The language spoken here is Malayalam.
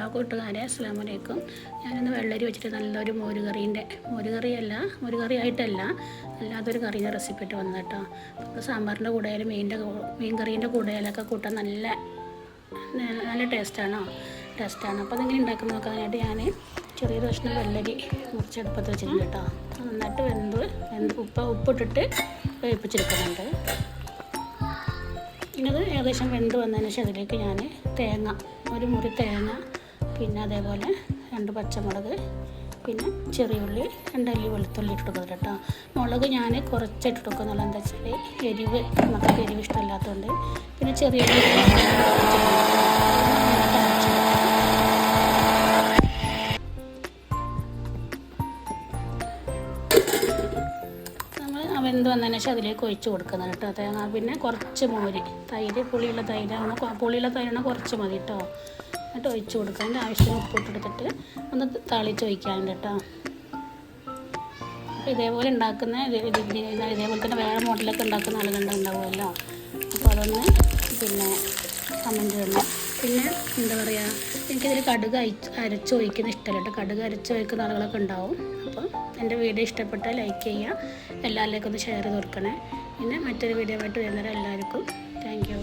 അലൈക്കും ഞാനിന്ന് വെള്ളരി വെച്ചിട്ട് നല്ലൊരു മോരുകറീന്റെ മോരുകറിയല്ല മോരുകറി ആയിട്ടല്ല അല്ലാത്തൊരു കറീന്റെ റെസിപ്പി ഇട്ട് വന്നത് കേട്ടോ. അപ്പോൾ സാമ്പാറിന്റെ കൂടെയാലും മീനിന്റെ മീൻ കറീന്റെ കൂടെയാലൊക്കെ കൂട്ടാൻ നല്ല നല്ല ടേസ്റ്റാണോ? ടേസ്റ്റാണ്. അപ്പോൾ അതെങ്ങനെ ഉണ്ടാക്കുന്ന നോക്കാനായിട്ട് ഞാൻ ചെറിയൊരു കഷ്ണം വെള്ളരി മുറിച്ചെടുപ്പത്ത് വെച്ചിട്ടുണ്ട് കേട്ടോ. നന്നായിട്ട് വെന്ത് വെന്ത് ഉപ്പ് ഉപ്പിട്ടിട്ട് വേവിപ്പിച്ചെടുക്കുന്നുണ്ട്. ഇന്നത് ഏകദേശം വെന്ത് വന്നതിന് ശേഷം അതിലേക്ക് ഞാൻ തേങ്ങ ഒരു മുറി തേങ്ങ പിന്നെ അതേപോലെ രണ്ട് പച്ചമുളക് പിന്നെ ചെറിയ ഉള്ളി രണ്ടല്ലി വെളുത്തുള്ളി ഇട്ട് കൊടുക്കുക കേട്ടോ. മുളക് ഞാൻ കുറച്ചിട്ട് കൊടുക്കുന്നുള്ളൂ എന്താ വെച്ചാൽ എരിവ് നമുക്ക് എരിവ് ഇഷ്ടമില്ലാത്തതുകൊണ്ട്. പിന്നെ ചെറിയ ഉള്ളി നമ്മൾ വെന്ത് വന്നതിന് ശേഷം അതിലേക്ക് ഒഴിച്ച് കൊടുക്കുന്നത് കേട്ടോ. തേങ്ങ പിന്നെ കുറച്ച് മോര്. തൈര് പുളിയുള്ള തൈരാണ്. പുളിയുള്ള തൈരാണ് കുറച്ച് മതി കേട്ടോ. എന്നിട്ട് ഒഴിച്ച് കൊടുക്കുക. അതിന്റെ ആവശ്യത്തിന് ഉപ്പിട്ടെടുത്തിട്ട് ഒന്ന് തളിച്ച് ഒഴിക്കാനുണ്ട് കേട്ടോ. അപ്പോൾ ഇതേപോലെ ഉണ്ടാക്കുന്ന ഇത് ഇത് ഇത് ഇതേപോലെ തന്നെ വേറെ മോഡലൊക്കെ ഉണ്ടാക്കുന്ന ആളുകളുടെ ഉണ്ടാവുമല്ലോ. അപ്പോൾ അതൊന്ന് പിന്നെ കമന്റ് ചെയ്യണം പിന്നെ എന്താ പറയുക എനിക്കിതിൽ കടുക് അയച്ച് അരച്ച് ഒഴിക്കുന്ന ഇഷ്ടമല്ല കേട്ടോ. കടുക് അരച്ച് ഒഴിക്കുന്ന ആളുകളൊക്കെ ഉണ്ടാവും. അപ്പോൾ എന്റെ വീഡിയോ ഇഷ്ടപ്പെട്ടാൽ ലൈക്ക് ചെയ്യുക. എല്ലാവരിലേക്കും ഒന്ന് ഷെയർ ചെയ്ത് കൊടുക്കണേ. പിന്നെ മറ്റൊരു വീഡിയോ ആയിട്ട് വരുന്നവരെ എല്ലാവർക്കും താങ്ക് യു